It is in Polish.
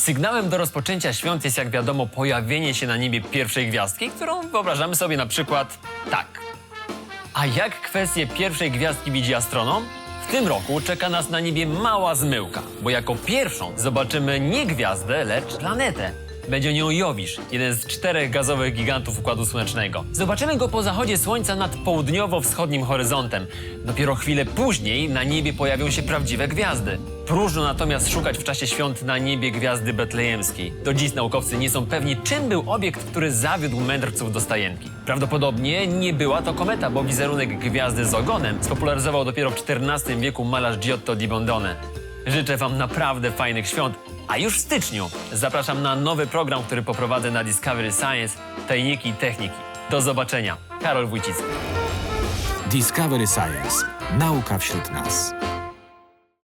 Sygnałem do rozpoczęcia świąt jest, jak wiadomo, pojawienie się na niebie pierwszej gwiazdki, którą wyobrażamy sobie na przykład tak. A jak kwestię pierwszej gwiazdki widzi astronom? W tym roku czeka nas na niebie mała zmyłka, bo jako pierwszą zobaczymy nie gwiazdę, lecz planetę. Będzie nią Jowisz, jeden z czterech gazowych gigantów Układu Słonecznego. Zobaczymy go po zachodzie Słońca nad południowo-wschodnim horyzontem. Dopiero chwilę później na niebie pojawią się prawdziwe gwiazdy. Próżno natomiast szukać w czasie świąt na niebie gwiazdy betlejemskiej. Do dziś naukowcy nie są pewni, czym był obiekt, który zawiódł mędrców do stajenki. Prawdopodobnie nie była to kometa, bo wizerunek gwiazdy z ogonem spopularyzował dopiero w XIV wieku malarz Giotto di Bondone. Życzę Wam naprawdę fajnych świąt, a już w styczniu zapraszam na nowy program, który poprowadzę na Discovery Science Tajniki Techniki. Do zobaczenia. Karol Wójcicki. Discovery Science. Nauka wśród nas.